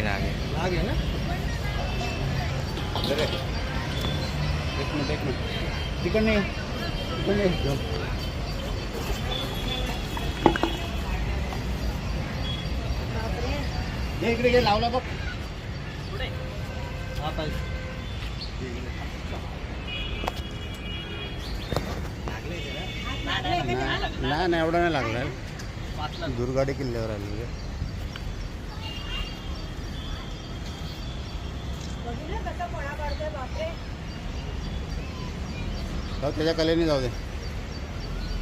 नागे नागे ना. एक मिनिट एक मिनिट ये. तिकडनं ये. जाऊ. ये इकडे घे लावला बघ हा पाहिजे नाही नाही एवढा नाही लागला दुर्गाडी किल्ल्यावर आलेली आहे जाऊ त्याच्या कलेने जाऊ दे.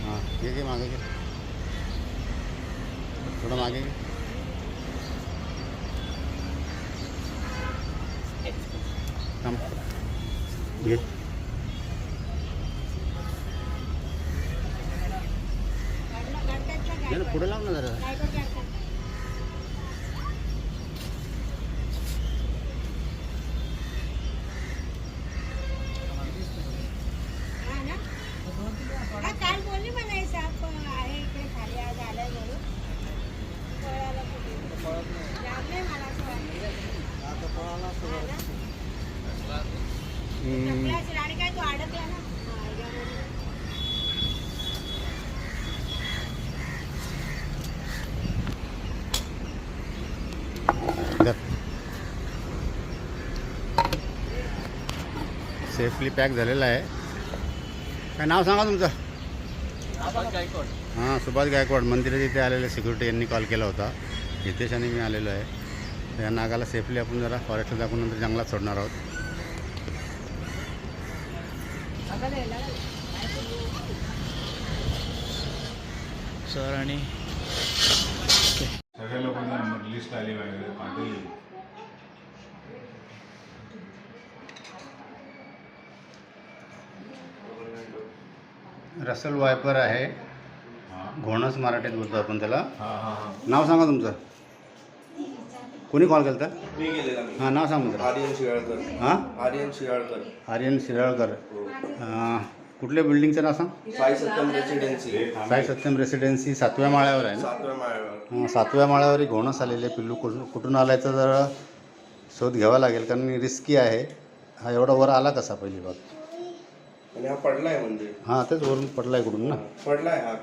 हां घे घे मागे घे. थोडं मागे घे. थांब. घे. पुढे लाव ना जरा हा, काल बोलली मला साप आहे इकडे खाली आज आलाय म्हणून कळायला कुठे लागलंय मला असं वाटतं. हम्म. टकला असेल आणि काय तू अडकला ना हा, याच्यामध्ये. धर. सेफली पॅक झालेला आहे. काय नाव सांगा तुमचं? हां सुभाष गायकवाड. मंदिरात इथे आलेले सिक्युरिटी यांनी कॉल केला होता. हितेश आणि मी आलेलो आहे. या नागाला सेफली आपण जरा फॉरेस्टला दाखवून नंतर जंगलात सोडणार आहोत. सर आणि सगळ्या लोकांना नंबर लिस्ट आली वगैरे पाठवली. रसल वायपर आहे. हां. घोणस मराठीत बोलतो आपण त्याला. हां हां हां. नाव सांगा तुमचं. कोणी कॉल केलं तर मी गेलेला मी. हां नाव सांग तुमचं आर्यन शिराळकर. हां? आर्यन शिराळकर. आर्यन शिराळकर. अं, कुठल्या बिल्डिंगचं नाव सांग? साई सत्यम रेसिडेन्सी साई सत्यम रेसिडेन्सी सातव्या माळ्यावर आहे ना? सातव्या माळ्यावर. हं, सातव्या माळ्यावर एक घोणस आलेले पिल्लू कुठून कुठून आलायचा जरा शोध घ्यावा लागेल कारण रिस्की आहे. हा एवढा वर आला कसा पहिली बात आणि हा पडलाय म्हणजे? हां तेच वरून पडलाय कुठून ना? पडलाय हा.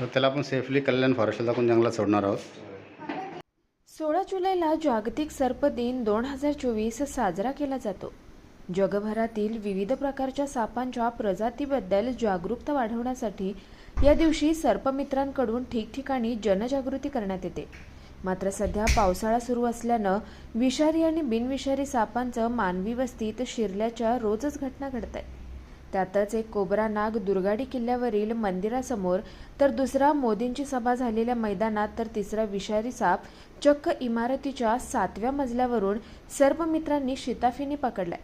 तर त्याला आपण सेफली कल्याण फॉरेस्टला दाखवून जंगलात सोडणार आहोत. सोळा जुलैला जागतिक सर्प दिन दोन हजार चोवीस साजरा केला जातो. जगभरातील विविध प्रकारच्या सापांच्या प्रजातीबद्दल जागरूकता वाढवण्यासाठी या दिवशी सर्पमित्रांकडून ठिकठिकाणी जनजागृती करण्यात येते. मात्र सध्या पावसाळा सुरू असल्यानं विषारी आणि बिनविषारी सापांचं मानवी वस्तीत शिरल्याच्या रोजच घटना घडत आहेत. त्यातच एक कोबरा नाग दुर्गाडी किल्ल्यावरील मंदिरासमोर तर दुसरा मोदींची सभा झालेल्या मैदानात तर तिसरा विषारी साप चक्क इमारतीच्या सातव्या मजल्यावरून सर्व मित्रांनी शिताफीने पकडलाय.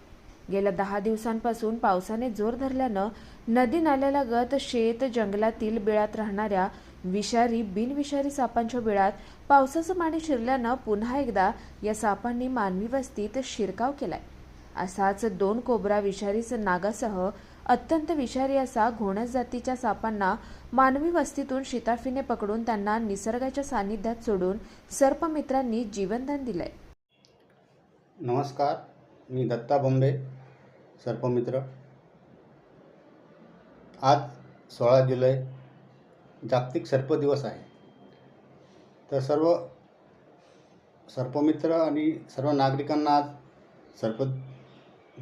गेल्या दहा दिवसांपासून पावसाने जोर धरल्यानं नदी नाल्यालागत शेत जंगलातील बिळात राहणाऱ्या विषारी बिनविषारी सापांच्या बिळात पावसाचं पाणी शिरल्यानं पुन्हा एकदा या सापांनी मानवी वस्तीत शिरकाव केलाय. असाच दोन कोबरा विषारी नागासह अत्यंत विषारी असा घोणस जातीच्या सापांना मानवी वस्तीतून शिताफीने पकडून त्यांना निसर्गाच्या सानिध्यात सोडून सर्पमित्रांनी जीवनदान दिलंय. नमस्कार मी दत्ता बोंबे सर्पमित्र. आज सोळा जुलै जागतिक सर्प दिवस आहे. तर सर्व सर्पमित्र आणि सर्व नागरिकांना आज सर्प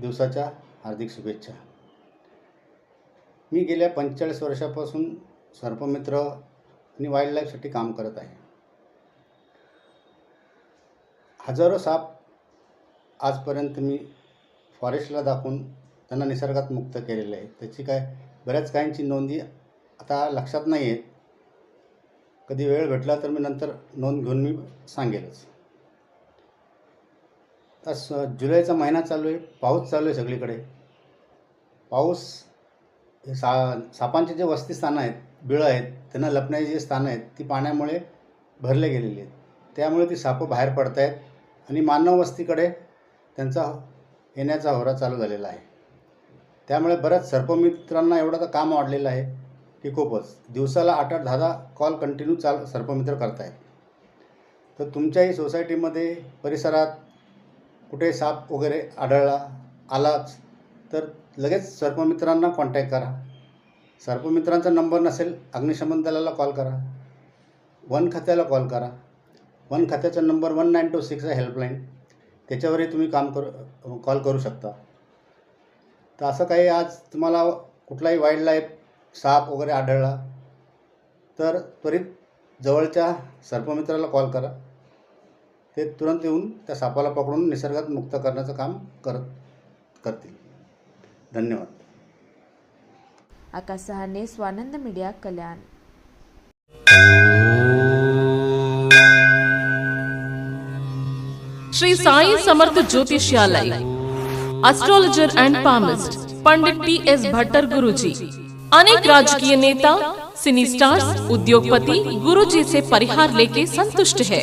दिवसाच्या हार्दिक शुभेच्छा. मी गेल्या पंचेचाळीस वर्षापासून सर्पमित्र आणि वाईल्ड लाईफसाठी काम करत आहे. हजारो साप आजपर्यंत मी फॉरेस्टला दाखवून त्यांना निसर्गात मुक्त केलेलं आहे. त्याची काय बऱ्याच काहींची नोंदी आता लक्षात नाही आहेत. कधी वेळ भेटला तर मी नंतर नोंद घेऊन मी सांगेलच. आता स जुलैचा महिना चालू आहे पाऊस चालू आहे सगळीकडे. पाऊस हे सा सापांचे जे वस्तीस्थानं आहेत बिळं आहेत त्यांना लपण्याची जी स्थानं आहेत ती पाण्यामुळे भरले गेलेली आहेत. त्यामुळे ती सापं बाहेर पडत आहेत आणि मानव वस्तीकडे त्यांचा येण्याचा होरा चालू झालेला आहे. त्यामुळे बऱ्याच सर्पमित्रांना एवढं तर काम वाढलेलं आहे की खूपच. दिवसाला आठ आठ दहा दहा कॉल कंटिन्यू चाल सर्पमित्र करतायत. तर तुमच्याही सोसायटीमध्ये परिसरात कुठे साप वगैरे आढळला आलाच तर लगेच सर्पमित्रांना कॉन्टॅक्ट करा. सर्पमित्रांचा नंबर नसेल अग्निशमन दलाला कॉल करा. वन खात्याला कॉल करा. वन खात्याचा number one nine two six आहे हेल्पलाईन त्याच्यावरही तुम्ही काम करू कॉल करू शकता. तर असं काही आज तुम्हाला कुठलाही वाईल्ड लाईफ साप वगैरे आढळला तर त्वरित जवळच्या सर्पमित्राला कॉल करा. ते तुरंत येऊन त्या सापाला पकडून निसर्गात मुक्त करण्याचं काम करत करतील. धन्यवाद। आकाश सहाने Swanand media Kalyan. Shri Sai Samarth ज्योतिषालय astrologer and palmist Pandit P S Bhattar Guruji अनेक राजकीय नेता सिनी स्टार्स उद्योगपति गुरुजी से परिहार लेके संतुष्ट है।